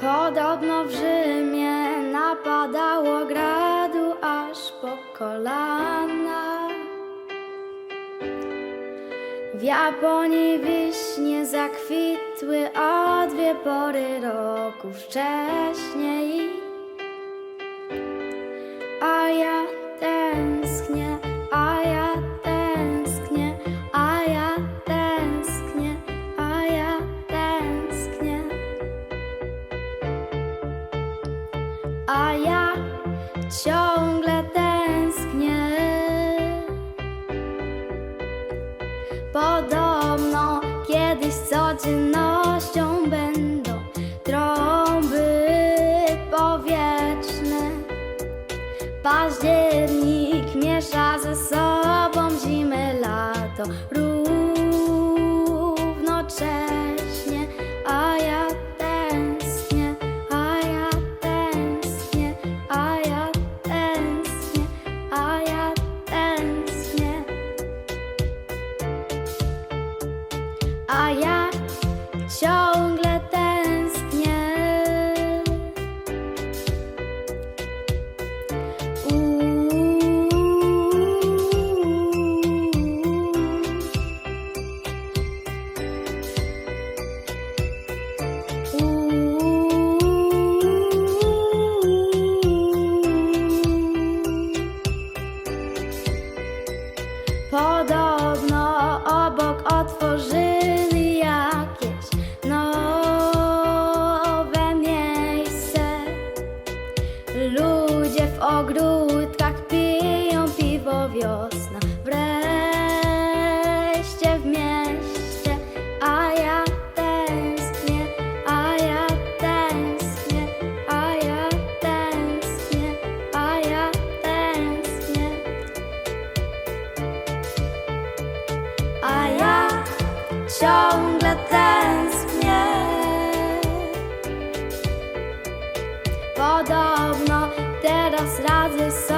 Podobno w Rzymie napadało gradu aż po kolana. W Japonii wiśnie zakwitły o dwie pory roku wcześniej. Ciągle tęsknię. Podobno kiedyś codziennością będą trąby powietrzne. Październik miesza ze sobą zimę, lato Podobno ciągle tęsknię. Podobno teraz radzę sobie.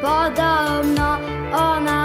Podobno ona